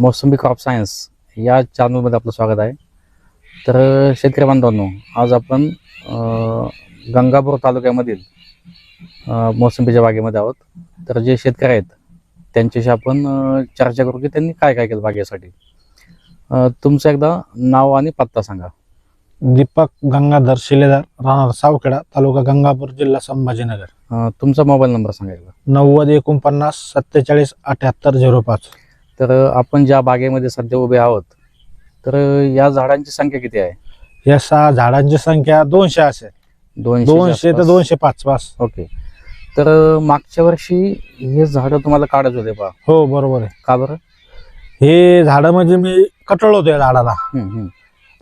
मोसंबी crop science या चॅनलमध्ये आपलं स्वागत आहे. तर शेतकरी बांधवांनो आज आपण गंगापूर तालुक्यामधील मोसंबीच्या बागेमध्ये आहोत. तर जे शेतकरी आहेत त्यांच्याशी आपण चर्चा करू की त्यांनी काय काय केलं बागेसाठी तुमचं एकदा नाव आणि पत्ता सांगा. दीपक गंगाधर शिलेदार राहणार सावखेडा तालुका गंगापूर जिल्हा संभाजीनगर. तुमचा मोबाईल नंबर सांगा एकदा. नव्वद एकोणपन्नास सत्तेचाळीस अठ्याहत्तर झिरो पाच. तर आपण ज्या बागेमध्ये सध्या उभे आहोत तर या झाडांची संख्या किती आहे? या सहा झाडांची संख्या दोनशे असेल दोनशे दोनशे ते दोनशे पाच पाच. ओके. तर मागच्या वर्षी हे झाडं तुम्हाला काढायचे होते पहा. हो बरोबर आहे. का बरं? हे झाडं म्हणजे मी कटळ होतो या झाडाला. हम्म, हम्म.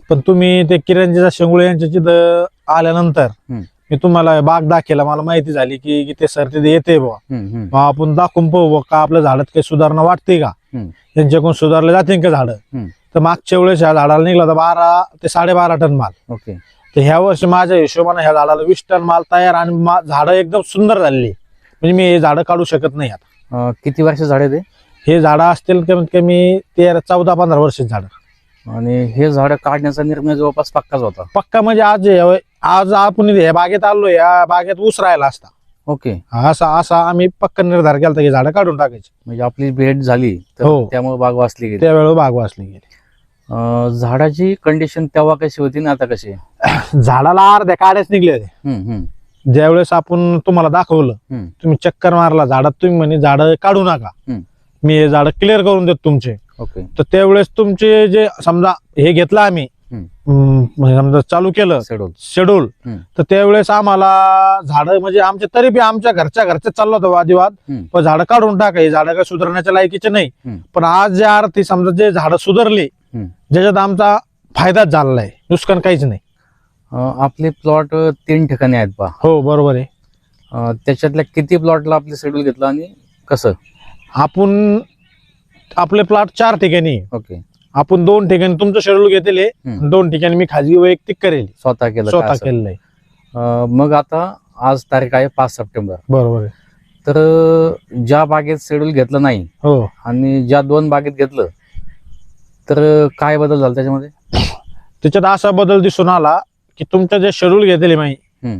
पण तुम्ही ते किरणजीचा शेंगुळे यांच्या तिथं आल्यानंतर हम्म. मी तुम्हाला बाग दाखवला मला माहिती झाली की की ते सर तिथे येते बुवा. मग आपण दाखवून पाहू बुवा का आपल्या झाडात काही सुधारणा वाटते का? हम्म. यांच्याकडून सुधारले जातील का झाडं. तर मागच्या वेळेस ह्या झाडाला निघला होता बारा ते साडेबारा टन माल. ओके. तर ह्या वर्षी माझ्या हिशोबाने ह्या झाडाला वीस टन माल तयार आणि झाडं एकदम सुंदर झालेली. म्हणजे मी हे झाडं काढू शकत नाही आता. किती वर्ष झाडे ते हे? झाडं असतील कमीत कमी तेरा चौदा पंधरा वर्षाची झाडं. आणि हे झाड काढण्याचा निर्णय जवळपास पक्काच होता. पक्का म्हणजे आज आज आपण या बागेत आलो या बागेत ऊस राहिला असता. ओके. असा असा आम्ही पक्का निर्धार केला की झाडं काढून टाकायची. म्हणजे आपली भेट झाली तर हो. त्यामुळे बाग वाचली गेली. त्यावेळेस बाग वाचली गेली. अ, झाडाची कंडिशन तेव्हा कशी होती ना आता कशी? आहे? झाडाला अर्ध्या काड्याच निघले होते हम्म, हम्म, ज्यावेळेस आपण तुम्हाला दाखवलं हम्म. तुम्ही चक्कर मारला झाडात तुम्ही म्हणे झाडं काढू नका. हम्म. मी हे झाडं क्लिअर करून देतो तुमचे. ओके. तर त्यावेळेस तुमचे जे समजा हे घेतलं आम्ही म्हणजे समजा चालू केलं. शेड्यूल. शेड्यूल. तर त्यावेळेस आम्हाला झाडं म्हणजे आमच्या तरी बी आमच्या घरच्या घरच्या चाललं होतं वादिवाद. पण झाडं काढून टाका ही झाडं काय सुधारण्याच्या लायकीचे नाही. पण आज जे अर्थी समजा जे झाडं सुधारली. ज्याच्यात आमचा फायदाच झालेला आहे. नुकसान काहीच नाही. आपले प्लॉट तीन ठिकाणी आहेत पहा हो बरोबर आहे. त्याच्यातल्या किती प्लॉटला आपले शेड्यूल घेतलं आणि कसं? आपण आपले प्लॉट चार ठिकाणी. ओके. आपण दोन ठिकाणी तुमचं शेड्यूल घेतले हम्म. दोन ठिकाणी मी खाजगी वैयक्तिक करेल स्वतः केलं का स्वतः असं? केलेलं आहे अ, मग आता आज तारीख आहे पाच सप्टेंबर बरोबर आहे तर अ, ज्या बागेत शेड्यूल घेतलं नाही हो आणि ज्या दोन बागेत घेतलं तर अ, काय बदल झाला त्याच्यामध्ये त्याच्यात असा बदल दिसून आला की तुमचं जे शेड्यूल घेतले माही हम्म.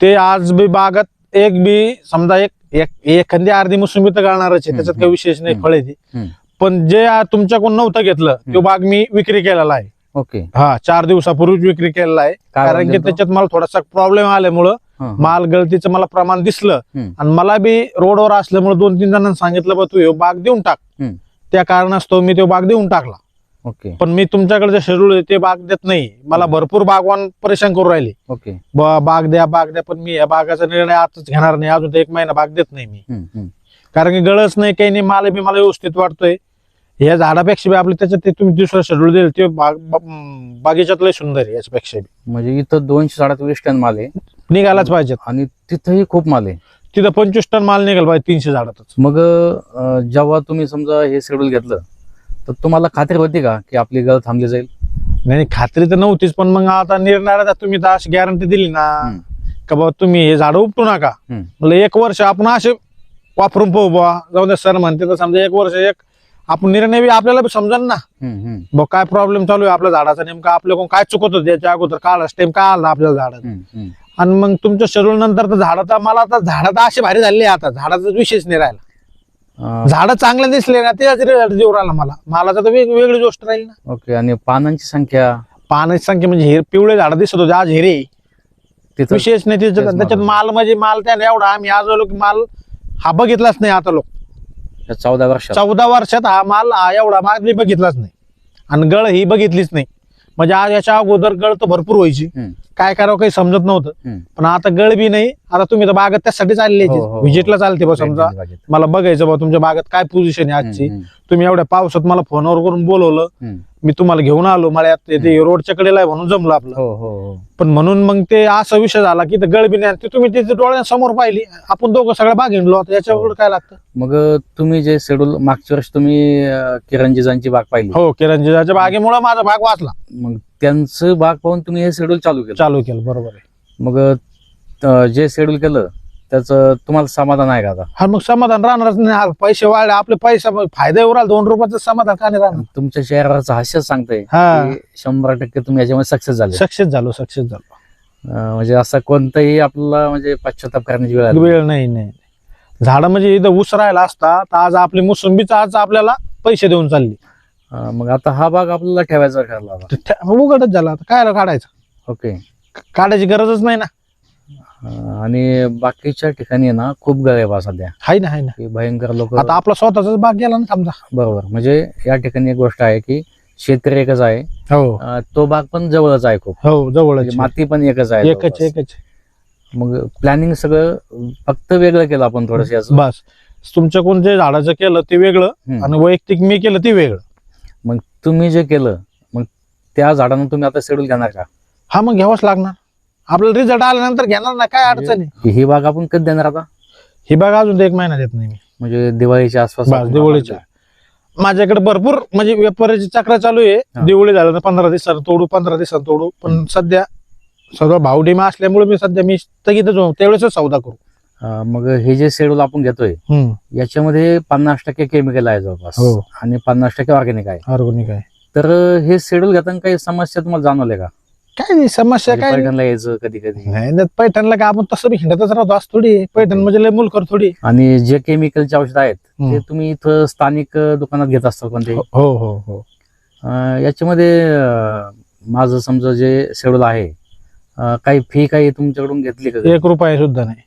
ते आज बी बागात एक बी समजा एक एक- एखादी अर्धी मोसंबी तर घालणारच आहे हम्म, त्याच्यात. काही विशेष नाही हम्म. फळे ती हम्म. पण जे आ- तुमच्याकडून नव्हतं घेतलं तो. बाग मी विक्री केलेला आहे. ओके. हा चार दिवसापूर्वीच विक्री केलेला आहे. काय कारण की तो? त्याच्यात मला थोडासा प्रॉब्लेम आल्यामुळं हं, हं. माल गळतीचं मला प्रमाण दिसलं. हम्म. आणि मला बी रोडवर असल्यामुळे दोन तीन जणांना सांगितलं बा तू ह्यो बाग देऊन टाक. हम्म. त्या कारणास्तव मी तो बाग देऊन टाकला. ओके. पण मी तुमच्याकडे जे शेड्यूल आहे ते बाग देत नाही. मला भरपूर बागवान परेशान करू राहिले. ओके. ब- बाग द्या बाग द्या पण मी या बागाचा निर्णय आताच घेणार नाही. अजून तर एक महिना बाग देत नाही मी. हम्म, हम्म. कारण की गळच नाही काही नाही. माल बी मला व्यवस्थित वाटतोय. या झाडापेक्षा बी आपले त्याच्यात ते तुम्ही दुसरं शेड्यूल दिलं ते बाग बा- बागेच्यात लय सुंदर आहे याच्यापेक्षा बी. म्हणजे इथं दोनशे झाडात वीस टन माल आहे. निघायलाच पाहिजेत आणि तिथंही खूप माल आहे. तिथं पंचवीस टन माल निघाला पाहिजे तीनशे झाडातच. मग अ, जेव्हा तुम्ही समजा हे शेड्यूल घेतलं तर तुम्हाला खात्री होती का की आपली गळ थांबली जाईल? नाही नाही, खात्री तर नव्हतीच पण मग आता निर्णयाला तुम्ही तर अशी गॅरंटी दिली ना. का बाबा तुम्ही हे झाडं उपटू नका. हम्म. म्हणलं एक वर्ष आपण असे वापरून पाहू बुवा. जाऊ द्या सर म्हणते तर समजा एक वर्ष एक आपण निर्णय बी आपल्याला बी समजेल ना. हम्म, बघ काय प्रॉब्लेम चालू आहे आपल्या झाडाचा नेमका आपल्याकडून काय चुकत होतं त्याच्या अगोदर काळ टाइम काय आला आपल्याला झाडात? हम्म, हम्म. आणि मग तुमच्या शेड्यूल नंतर तर झाडाचा मला आता झाडात असे भारी झाले आता. झाडाचा विशेष नाही राहिला. अ, झाडं चांगले दिसले ना ते रिझल्ट देऊ राहिला मला. मालाचा तर वेग वेगळी गोष्ट राहील ना. ओके आणि पानांची संख्या? पानाची संख्या म्हणजे हे पिवळे झाडं दिसत होते आज हिरे तिथं विशेष नाही त्याच्यात तेच त्याच्यात माल माल म्हणजे माल त्याने एवढा आम्ही आज लोक माल हा बघितलाच नाही आता लोक. चौदा वर्षात. चौदा वर्षात हा माल हा एवढा माल मी बघितलाच नाही. आणि गळ ही बघितलीच नाही. म्हणजे आज याच्या अगोदर गळ तर भरपूर व्हायची. काय करावं काही समजत नव्हतं. पण आता गळ बी नाही. आता तुम्ही तर बागेत त्यासाठी चालले हो, हो, हो. व्हिजिटला चालते बा समजा. मला बघायचं बा तुमच्या बागेत काय पोझिशन आहे आजची. तुम्ही एवढ्या पावसात मला फोनवर करून बोलवलं. मी तुम्हाला घेऊन आलो मळ्यात ते- रोडच्या कडेला आहे म्हणून जमलं आपलं. हो हो हो. पण म्हणून मग ते असा विषय झाला की ते गळबी नाही ते तुम्ही त्याच्या डोळ्यासमोर पाहिली. आपण दोघं सगळ्या बाग हिंडलो याच्यावर काय लागतं? मग तुम्ही जे शेड्यूल मागच्या वर्षी तुम्ही किरणजीजांची बाग पाहिली. हो किरणजीच्या बागेमुळे माझा भाग वाचला. मग त्यांचं बाग पाहून तुम्ही हे शेड्यूल चालू केलं. चालू केलं बरोबर आहे. मग जे शेड्यूल केलं त्याचं तुम्हाला समाधान आहे का आता? हा मग समाधान राहणारच नाही. हा, पैसे वाढले आपले पैसा फायदा येऊ राहिला दोन रुपयाचं समाधान का नाही राहणार? तुमच्या चेहऱ्यावरचं हास्य सांगतंय. हा. की शंभर टक्के तुम्ही याच्यामध्ये सक्सेस झाले. सक्सेस झालो सक्सेस झालो. अं, म्हणजे असं कोणतंही आपल्याला म्हणजे पश्चाताप करण्याची वेळ आली वेळ नाही नाही. झाडं म्हणजे इथं ऊस राहिला असता तर आज आपली मोसंबीच आज आपल्याला पैसे देऊन चालली. अं, मग आता हा भाग आपल्याला ठेवायचा ठरला आता. तर त्या- उघडच झाला आता काय काढायचं? ओके काढायची गरजच नाही ना. आणि बाकीच्या ठिकाणी ना खूप गळ आहे सध्या. हाय ना हाय ना. की भयंकर लोक आता आपला स्वतःचाच भाग गेला ना समजा. बरोबर. म्हणजे या ठिकाणी एक गोष्ट आहे की शेतकरी एकच आहे. हो. अं, तो भाग पण जवळच आहे खूप. हो जवळच म्हणजे माती पण एकच आहे एकच. एकच मग प्लॅनिंग सगळं फक्त वेगळं केलं आपण थोडस याचं. बस. तुमच्याकडून जे झाडाचं केलं ते वेगळं हम्म. आणि वैयक्तिक मी केलं ते वेगळं. मग तुम्ही जे केलं मग त्या झाडांना तुम्ही आता शेड्यूल घेणार का? हा मग घ्यावंच लागणार. आपल्याला रिझल्ट आल्यानंतर घेणार ना काय अडचण आहे? ही- बाग आपण कधी देणार आता? ही बघा अजून एक महिना देत नाही मी. म्हणजे दिवाळीच्या आसपास बस आपण दिवाळीच्या. माझ्याकडे भरपूर म्हणजे व्यापाराची चक्र चालू आहे. दिवाळी झालं तर पंधरा दिवसानं तोडू पंधरा दिवसानं तोडू. पण सध्या सगळं भाव डिमा असल्यामुळे मी सध्या मी स्थगितच होऊ त्यावेळेस सौदा करू. अं, मग हे जे शेड्यूल आपण घेतोय हम्म. याच्यामध्ये पन्नास टक्के केमिकल आहे जवळपास. हो. आणि पन्नास टक्के ऑर्गॅनिक आहे. ऑर्गॅनिक आहे. तर हे शेड्यूल घेताना काही समस्या तुम्हाला जाणवल्या का? काय नाही समस्या म्हणजे काय नाही. पैठणला यायचं कधी कधी नाही पैठणला काय आपण तसं बी हिंडतच राहतो आज थोडी. पैठण म्हणजे लय मुलकर थोडी. आणि जे केमिकलचे औषध आहेत हम्म. ते तुम्ही इथं स्थानिक अं, दुकानात घेत असताल कोणते हो हो हो. अं, याच्यामध्ये अं, माझं समजा जे शेड्यूल आहे अं, काही फी काही तुमच्याकडून घेतली का एक रुपया सुद्धा नाही.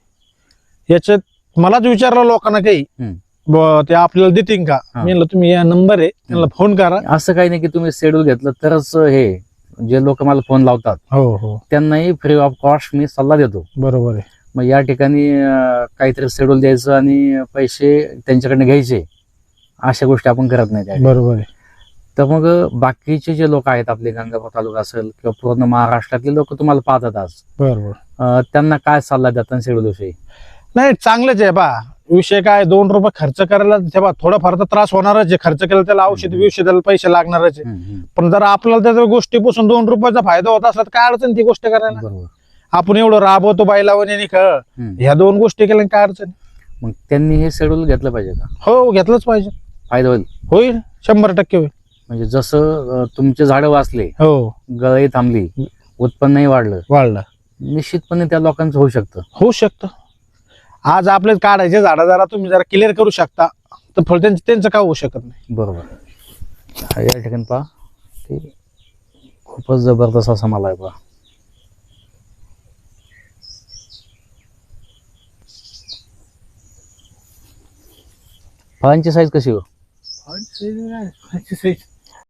याच्यात मलाच विचारलं लोकांना काही. हम्म. ब- ते आपल्याला देतील का? हा. मी म्हणलं तुम्ही या नंबर आहे त्यांना फोन करा. असं काही नाही की तुम्ही शेड्यूल घेतलं तरच हे जे लोक मला फोन लावतात हो हो. त्यांनाही फ्री ऑफ कॉस्ट मी सल्ला देतो. बरोबर आहे. मग या ठिकाणी अं, काहीतरी शेड्यूल द्यायचं आणि पैसे त्यांच्याकडनं घ्यायचे अशा गोष्टी आपण करत नाही त्या बरोबर आहे. तर मग बाकीचे जे लोक आहेत आपले गंगापूर तालुका असेल किंवा पूर्ण महाराष्ट्रातले लोक तुम्हाला पाहतात आज. बरोबर. अं, त्यांना काय सल्ला देतात शेड्यूल विषयी? नाही चांगलंच आहे बा विषय काय दोन रुपये खर्च करायला ते बा थोडाफार तर त्रास होणारच आहे. खर्च केला त्याला औषध. औषधाला पैसे लागणारच आहे. पण जर आपल्याला त्या गोष्टीपासून दोन रुपयाचा फायदा होत असला तर काय अडचण ती गोष्ट करायला? बरोबर. आपण एवढं राबवतो बायलावणी खेळ. हम्म. ह्या दोन गोष्टी केल्या काय अडचण मग त्यांनी हे शेड्यूल घेतलं पाहिजे का? हो घेतलंच पाहिजे. फायदा होईल? होईल. शंभर टक्के होईल. म्हणजे जसं तुमचे झाडं वाचले हो. गळई थांबली उत्पन्नही वाढलं. वाढलं. निश्चितपणे त्या लोकांचं होऊ शकतं. होऊ शकतं. आज आपले काढायचे झाडं जरा तुम्ही जरा क्लिअर करू शकता. तर फळ त्यांचं त्यांचं काय होऊ शकत नाही. बरोबर. या ठिकाणी पहा. ते खूपच जबरदस्त असा मला आहे पहा. फळांची साईज कशी हो?